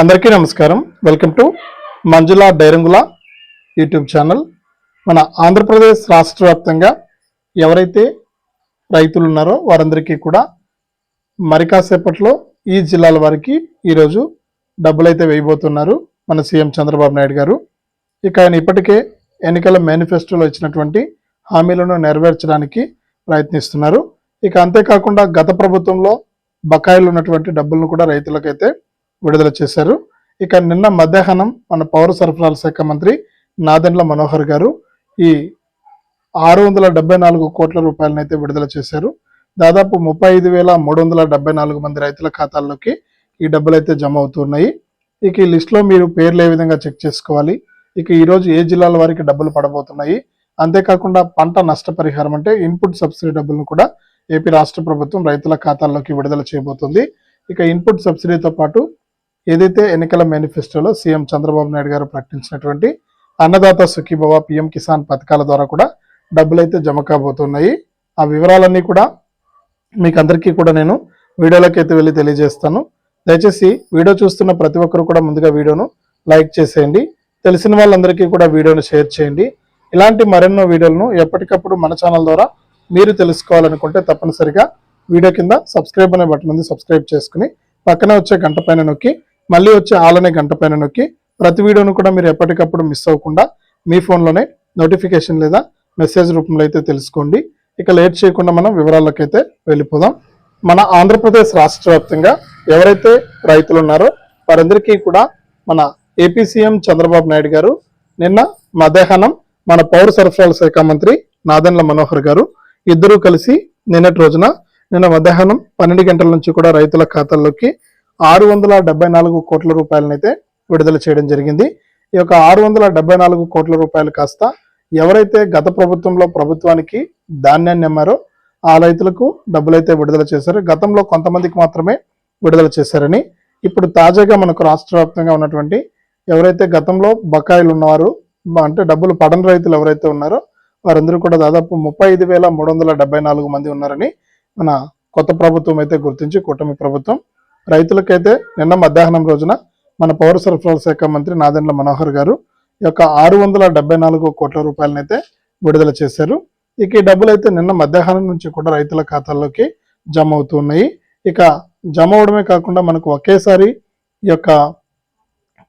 అందరికీ నమస్కారం. Welcome to Manjula డైరంగుల యూట్యూబ్ ఛానల్. మన ఆంధ్రప్రదేశ్ రాష్ట్ర వ్యాప్తంగా ఎవరైతే రైతులు ఉన్నారో వారందరికీ కూడా మరి కాసేపట్లో ఈ జిల్లాల వారికి ఈరోజు డబ్బులు అయితే వేయబోతున్నారు మన సీఎం చంద్రబాబు నాయుడు గారు. ఇక ఆయన ఇప్పటికే ఎన్నికల మేనిఫెస్టోలో ఇచ్చినటువంటి హామీలను నెరవేర్చడానికి ప్రయత్నిస్తున్నారు. ఇక అంతేకాకుండా గత ప్రభుత్వంలో బకాయిలు ఉన్నటువంటి డబ్బులను కూడా రైతులకైతే విడుదల చేశారు. ఇక నిన్న మధ్యాహ్నం మన పౌర సరఫరాల శాఖ మంత్రి నాదెండ్ల మనోహర్ గారు ఈ ఆరు వందల డెబ్బై నాలుగు కోట్ల రూపాయలనైతే విడుదల చేశారు. దాదాపు ముప్పై ఐదు వేల మూడు వందల డెబ్బై నాలుగు మంది రైతుల ఖాతాల్లోకి ఈ డబ్బులు అయితే జమ అవుతున్నాయి. ఇక ఈ లిస్ట్లో మీరు పేర్లు ఏ విధంగా చెక్ చేసుకోవాలి? ఇక ఈరోజు ఏ జిల్లాల వారికి డబ్బులు పడబోతున్నాయి? అంతేకాకుండా పంట నష్టపరిహారం అంటే ఇన్పుట్ సబ్సిడీ డబ్బులను కూడా ఏపీ రాష్ట్ర ప్రభుత్వం రైతుల ఖాతాల్లోకి విడుదల చేయబోతుంది. ఇక ఇన్పుట్ సబ్సిడీతో పాటు ఏదైతే ఎన్నికల మేనిఫెస్టోలో సీఎం చంద్రబాబు నాయుడు గారు ప్రకటించినటువంటి అన్నదాత సుఖీభవ పిఎం కిసాన్ పథకాల ద్వారా కూడా డబ్బులు అయితే జమ కాబోతున్నాయి. ఆ వివరాలన్నీ కూడా మీకు అందరికీ కూడా నేను వీడియోలోకి అయితే వెళ్ళి తెలియజేస్తాను. దయచేసి వీడియో చూస్తున్న ప్రతి ఒక్కరు కూడా ముందుగా వీడియోను లైక్ చేసేయండి. తెలిసిన వాళ్ళందరికీ కూడా వీడియోను షేర్ చేయండి. ఇలాంటి మరెన్నో వీడియోలను ఎప్పటికప్పుడు మన ఛానల్ ద్వారా మీరు తెలుసుకోవాలనుకుంటే తప్పనిసరిగా వీడియో కింద సబ్స్క్రైబ్ అనే బటన్ ఉంది సబ్స్క్రైబ్ చేసుకుని పక్కనే వచ్చే గంట పైన నొక్కి మళ్ళీ వచ్చే ఆలనే గంట పైన నొక్కి ప్రతి వీడియోను కూడా మీరు ఎప్పటికప్పుడు మిస్ అవ్వకుండా మీ ఫోన్లోనే నోటిఫికేషన్ లేదా మెసేజ్ రూపంలో అయితే తెలుసుకోండి. ఇక లేట్ చేయకుండా మనం వివరాల్లోకి అయితే వెళ్ళిపోదాం. మన ఆంధ్రప్రదేశ్ రాష్ట్ర వ్యాప్తంగా ఎవరైతే రైతులు ఉన్నారో వారందరికీ కూడా మన ఏపీ సీఎం చంద్రబాబు నాయుడు గారు నిన్న మధ్యాహ్నం మన పౌర సరఫరాల శాఖ మంత్రి నాదెండ్ల మనోహర్ గారు ఇద్దరూ కలిసి నిన్నటి రోజున నిన్న మధ్యాహ్నం పన్నెండు గంటల నుంచి కూడా రైతుల ఖాతాల్లోకి ఆరు వందల డెబ్బై నాలుగు కోట్ల రూపాయలనైతే విడుదల చేయడం జరిగింది. ఈ యొక్క ఆరు వందల డెబ్బై నాలుగు కోట్ల రూపాయలు కాస్త ఎవరైతే గత ప్రభుత్వంలో ప్రభుత్వానికి ధాన్యాన్ని అమ్మారో ఆ రైతులకు డబ్బులైతే విడుదల చేశారు. గతంలో కొంతమందికి మాత్రమే విడుదల చేశారని ఇప్పుడు తాజాగా మనకు రాష్ట్ర వ్యాప్తంగా ఉన్నటువంటి ఎవరైతే గతంలో బకాయిలు ఉన్నవారు అంటే డబ్బులు పడని రైతులు ఎవరైతే ఉన్నారో వారందరూ కూడా దాదాపు ముప్పై ఐదు వేల మూడు వందల డెబ్బై నాలుగు మంది ఉన్నారని మన కొత్త ప్రభుత్వం అయితే గుర్తించి కూటమి ప్రభుత్వం రైతులకైతే నిన్న మధ్యాహ్నం రోజున మన పౌర సరఫరాల శాఖ మంత్రి నాదెండ్ల మనోహర్ గారు ఈ యొక్క ఆరు వందల డెబ్బై నాలుగు కోట్ల రూపాయలనైతే విడుదల చేశారు. ఇక ఈ డబ్బులు అయితే నిన్న మధ్యాహ్నం నుంచి కూడా రైతుల ఖాతాల్లోకి జమ అవుతున్నాయి ఇక జమ అవడమే కాకుండా మనకు ఒకేసారి ఈ యొక్క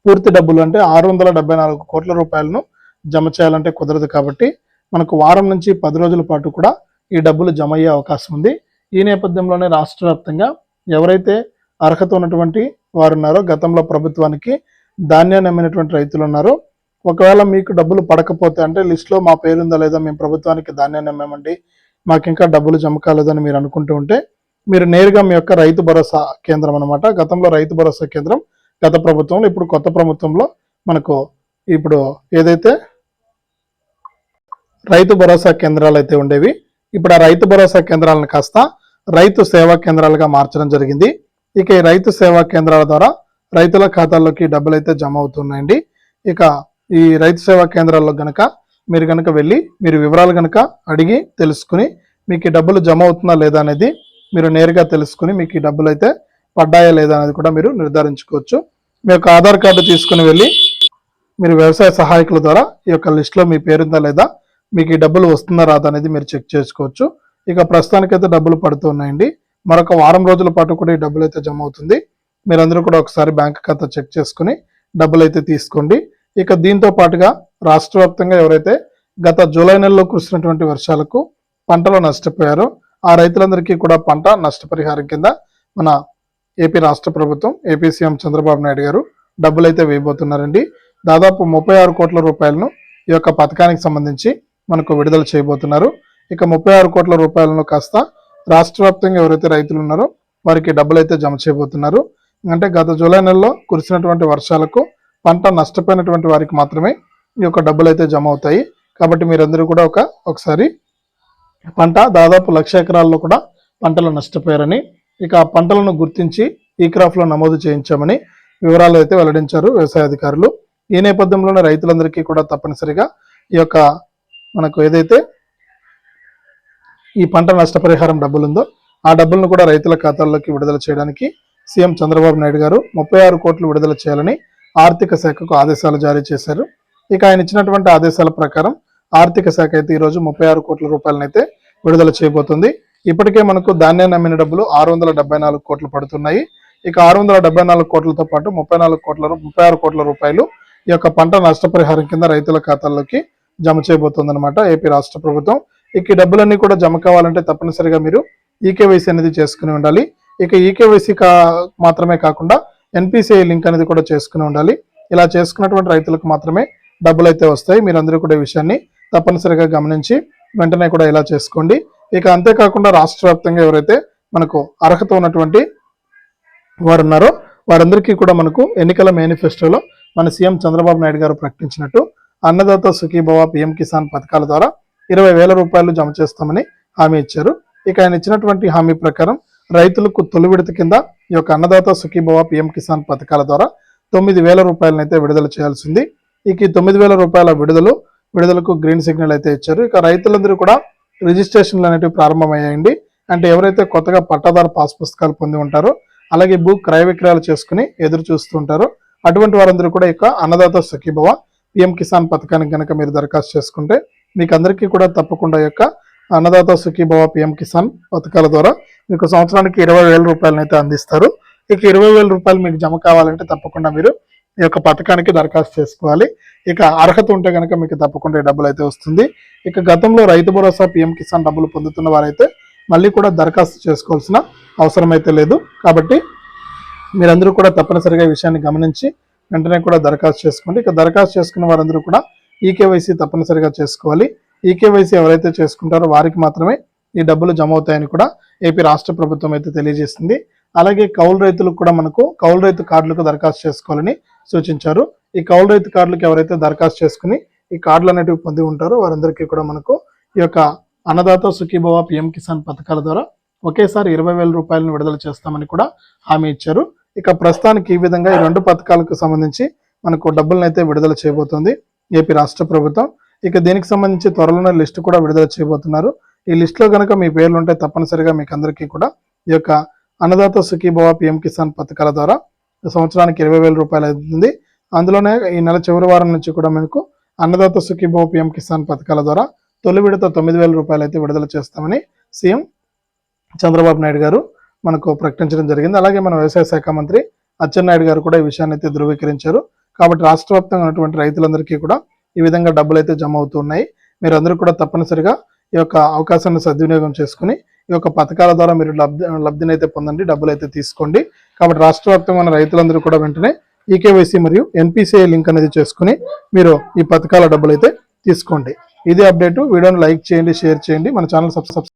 పూర్తి డబ్బులు అంటే ఆరు వందల డెబ్బై నాలుగు కోట్ల రూపాయలను జమ చేయాలంటే కుదరదు కాబట్టి మనకు వారం నుంచి పది రోజుల పాటు కూడా ఈ డబ్బులు జమ అయ్యే అవకాశం ఉంది. ఈ నేపథ్యంలోనే రాష్ట్ర వ్యాప్తంగా ఎవరైతే అర్హత ఉన్నటువంటి వారు ఉన్నారో గతంలో ప్రభుత్వానికి ధాన్యాన్ని అమ్మినటువంటి రైతులు ఉన్నారు. ఒకవేళ మీకు డబ్బులు పడకపోతే అంటే లిస్ట్లో మా పేరు ఉందా లేదా మేము ప్రభుత్వానికి ధాన్యాన్ని అమ్మామండి. మాకు ఇంకా డబ్బులు జమ కాలేదని మీరు అనుకుంటూ ఉంటే మీరు నేరుగా మీ యొక్క రైతు భరోసా కేంద్రం అనమాట గతంలో రైతు భరోసా కేంద్రం గత ప్రభుత్వంలో ఇప్పుడు కొత్త ప్రభుత్వంలో మనకు ఇప్పుడు ఏదైతే రైతు భరోసా కేంద్రాలు అయితే ఉండేవి ఇప్పుడు ఆ రైతు భరోసా కేంద్రాలను కాస్త రైతు సేవా కేంద్రాలుగా మార్చడం జరిగింది. ఇక ఈ రైతు సేవా కేంద్రాల ద్వారా రైతుల ఖాతాల్లోకి డబ్బులు అయితే జమ అవుతున్నాయండి ఇక ఈ రైతు సేవా కేంద్రాల్లో గనక మీరు గనక వెళ్ళి మీరు వివరాలు గనక అడిగి తెలుసుకుని మీకు ఈ డబ్బులు జమ అవుతుందా లేదా అనేది మీరు నేరుగా తెలుసుకుని మీకు ఈ డబ్బులు అయితే పడ్డాయా లేదా అనేది కూడా మీరు నిర్ధారించుకోవచ్చు. మీ యొక్క ఆధార్ కార్డు తీసుకుని వెళ్ళి మీరు వ్యవసాయ సహాయకుల ద్వారా ఈ యొక్క లిస్ట్లో మీ పేరుందా లేదా మీకు ఈ డబ్బులు వస్తుందా రాదా అనేది మీరు చెక్ చేసుకోవచ్చు. ఇక ప్రస్తుతానికైతే డబ్బులు పడుతున్నాయండి. మరొక వారం రోజుల పాటు కూడా ఈ డబ్బులు అయితే జమ అవుతుంది. మీరందరూ కూడా ఒకసారి బ్యాంక్ ఖాతా చెక్ చేసుకుని డబ్బులు అయితే తీసుకోండి. ఇక దీంతో పాటుగా రాష్ట్ర వ్యాప్తంగా ఎవరైతే గత జూలై నెలలో కురిసినటువంటి వర్షాలకు పంటలు నష్టపోయారో ఆ రైతులందరికీ కూడా పంట నష్టపరిహారం కింద మన ఏపీ రాష్ట్ర ప్రభుత్వం ఏపీ సీఎం చంద్రబాబు నాయుడు గారు డబ్బులు అయితే వేయబోతున్నారండి. దాదాపు ముప్పై ఆరు కోట్ల రూపాయలను ఈ యొక్క పథకానికి సంబంధించి మనకు విడుదల చేయబోతున్నారు. ఇక ముప్పై ఆరు కోట్ల రూపాయలను కాస్త రాష్ట్ర వ్యాప్తంగా ఎవరైతే రైతులు ఉన్నారో వారికి డబ్బులు అయితే జమ చేయబోతున్నారు. అంటే గత జూలై నెలలో కురిసినటువంటి వర్షాలకు పంట నష్టపోయినటువంటి వారికి మాత్రమే ఈ యొక్క డబ్బులు అయితే జమ అవుతాయి. కాబట్టి మీరందరూ కూడా ఒక ఒకసారి పంట దాదాపు లక్ష ఎకరాల్లో కూడా పంటలు నష్టపోయారని ఇక ఆ పంటలను గుర్తించి ఈ క్రాఫ్లో నమోదు చేయించామని వివరాలు అయితే వెల్లడించారు వ్యవసాయ అధికారులు. ఈ నేపథ్యంలోనే రైతులందరికీ కూడా తప్పనిసరిగా ఈ యొక్క మనకు ఏదైతే ఈ పంట నష్టపరిహారం డబ్బులు ఉందో ఆ డబ్బులను కూడా రైతుల ఖాతాల్లోకి విడుదల చేయడానికి సీఎం చంద్రబాబు నాయుడు గారు ముప్పై ఆరు కోట్లు విడుదల చేయాలని ఆర్థిక శాఖకు ఆదేశాలు జారీ చేశారు. ఇక ఆయన ఇచ్చినటువంటి ఆదేశాల ప్రకారం ఆర్థిక శాఖ అయితే ఈరోజు ముప్పై ఆరు కోట్ల రూపాయలనైతే విడుదల చేయబోతుంది. ఇప్పటికే మనకు ధాన్యాన్ని అమ్మిన డబ్బులు ఆరు వందల డెబ్బై నాలుగు కోట్లు పడుతున్నాయి. ఇక ఆరు వందల డెబ్బై నాలుగు కోట్లతో పాటు ముప్పై నాలుగు కోట్ల ముప్పై ఆరు కోట్ల రూపాయలు ఈ యొక్క పంట నష్టపరిహారం కింద రైతుల ఖాతాల్లోకి జమ చేయబోతుంది అనమాట ఏపీ రాష్ట్ర ప్రభుత్వం. ఇక డబ్బులన్నీ కూడా జమ కావాలంటే తప్పనిసరిగా మీరు ఈకేవైసీ అనేది చేసుకుని ఉండాలి. ఇక ఈకేవైసీ కా మాత్రమే కాకుండా ఎన్పిసిఐ లింక్ అనేది కూడా చేసుకుని ఉండాలి. ఇలా చేసుకున్నటువంటి రైతులకు మాత్రమే డబ్బులు అయితే వస్తాయి. మీరందరూ కూడా ఈ విషయాన్ని తప్పనిసరిగా గమనించి వెంటనే కూడా ఇలా చేసుకోండి. ఇక అంతేకాకుండా రాష్ట్ర వ్యాప్తంగా ఎవరైతే మనకు అర్హత ఉన్నటువంటి వారు ఉన్నారో వారందరికీ కూడా మనకు ఎన్నికల మేనిఫెస్టోలో మన సీఎం చంద్రబాబు నాయుడు గారు ప్రకటించినట్టు అన్నదాత సుఖీభవ పిఎం కిసాన్ పథకాల ద్వారా ఇరవై వేల రూపాయలు జమ చేస్తామని హామీ ఇచ్చారు. ఇక ఆయన ఇచ్చినటువంటి హామీ ప్రకారం రైతులకు తొలి విడత కింద ఈ యొక్క అన్నదాత సుఖీభవ పిఎం కిసాన్ పథకాల ద్వారా తొమ్మిది వేల రూపాయలనైతే విడుదల చేయాల్సింది. ఇక ఈ తొమ్మిది వేల రూపాయల విడుదల విడుదలకు గ్రీన్ సిగ్నల్ అయితే ఇచ్చారు. ఇక రైతులందరూ కూడా రిజిస్ట్రేషన్లు అనేవి ప్రారంభమయ్యాయండి. అంటే ఎవరైతే కొత్తగా పట్టాదారు పాస్ పుస్తకాలు పొంది ఉంటారో అలాగే భూ క్రయ విక్రయాలు చేసుకుని ఎదురు చూస్తుంటారో అటువంటి వారందరూ కూడా ఇక అన్నదాత సుఖీభవ పిఎం కిసాన్ పథకానికి కనుక మీరు దరఖాస్తు చేసుకుంటే మీకు అందరికీ కూడా తప్పకుండా యొక్క అన్నదాత సుఖీభవ పిఎం కిసాన్ పథకాల ద్వారా మీకు సంవత్సరానికి ఇరవై వేల రూపాయలను అయితే అందిస్తారు. ఇక ఇరవై వేల రూపాయలు మీకు జమ కావాలంటే తప్పకుండా మీరు ఈ యొక్క పథకానికి దరఖాస్తు చేసుకోవాలి. ఇక అర్హత ఉంటే కనుక మీకు తప్పకుండా డబ్బులు అయితే వస్తుంది. ఇక గతంలో రైతు భరోసా పిఎం కిసాన్ డబ్బులు పొందుతున్న వారైతే మళ్ళీ కూడా దరఖాస్తు చేసుకోవాల్సిన అవసరం అయితే లేదు. కాబట్టి మీరందరూ కూడా తప్పనిసరిగా ఈ విషయాన్ని గమనించి వెంటనే కూడా దరఖాస్తు చేసుకోండి. ఇక దరఖాస్తు చేసుకున్న వారందరూ కూడా ఈకేవైసీ తప్పనిసరిగా చేసుకోవాలి. ఈకేవైసీ ఎవరైతే చేసుకుంటారో వారికి మాత్రమే ఈ డబ్బులు జమ అవుతాయని కూడా ఏపీ రాష్ట్ర ప్రభుత్వం అయితే తెలియజేసింది. అలాగే కౌలు రైతులకు కూడా మనకు కౌలు రైతు కార్డులకు దరఖాస్తు చేసుకోవాలని సూచించారు. ఈ కౌలు రైతు కార్డులకు ఎవరైతే దరఖాస్తు చేసుకుని ఈ కార్డులు అనేటివి పొంది ఉంటారో వారందరికీ కూడా మనకు ఈ యొక్క అన్నదాత సుఖీభవ పిఎం కిసాన్ పథకాల ద్వారా ఒకేసారి ఇరవై వేల రూపాయలను విడుదల చేస్తామని కూడా హామీ ఇచ్చారు. ఇక ప్రస్తుతానికి ఈ విధంగా ఈ రెండు పథకాలకు సంబంధించి మనకు డబ్బులను అయితే విడుదల చేయబోతోంది. ఏపీ రాష్ట్ర ప్రభుత్వం. ఇక దీనికి సంబంధించి త్వరలోనే లిస్టు కూడా విడుదల చేయబోతున్నారు. ఈ లిస్టులో కనుక మీ పేర్లు ఉంటే తప్పనిసరిగా మీకు అందరికీ కూడా ఈ యొక్క అన్నదాత సుఖీభవ పిఎం కిసాన్ పథకాల ద్వారా సంవత్సరానికి ఇరవై వేల రూపాయలు అవుతుంది. అందులోనే ఈ నెల చివరి వారం నుంచి కూడా మనకు అన్నదాత సుఖీభవ పిఎం కిసాన్ పథకాల ద్వారా తొలి విడత తొమ్మిది వేల రూపాయలు అయితే విడుదల చేస్తామని సీఎం చంద్రబాబు నాయుడు గారు మనకు ప్రకటించడం జరిగింది. అలాగే మన వ్యవసాయ శాఖ మంత్రి అచ్చెన్నాయుడు గారు కూడా ఈ విషయాన్ని అయితే ధృవీకరించారు. కాబట్టి రాష్ట్ర వ్యాప్తంగా ఉన్నటువంటి రైతులందరికీ కూడా ఈ విధంగా డబ్బులు అయితే జమ అవుతున్నాయి మీరందరూ కూడా తప్పనిసరిగా ఈ యొక్క అవకాశాన్ని సద్వినియోగం చేసుకుని ఈ యొక్క పథకాల ద్వారా మీరు లబ్ధి లబ్ధిని అయితే పొందండి డబ్బులు అయితే తీసుకోండి. కాబట్టి రాష్ట్ర వ్యాప్తంగా ఉన్న రైతులందరూ కూడా వెంటనే ఈకేవైసీ మరియు ఎన్పిసిఐ లింక్ అనేది చేసుకుని మీరు ఈ పథకాల డబ్బులు అయితే తీసుకోండి. ఇది అప్డేట్. వీడియోని లైక్ చేయండి షేర్ చేయండి. మన ఛానల్ సబ్స్క్రైబ్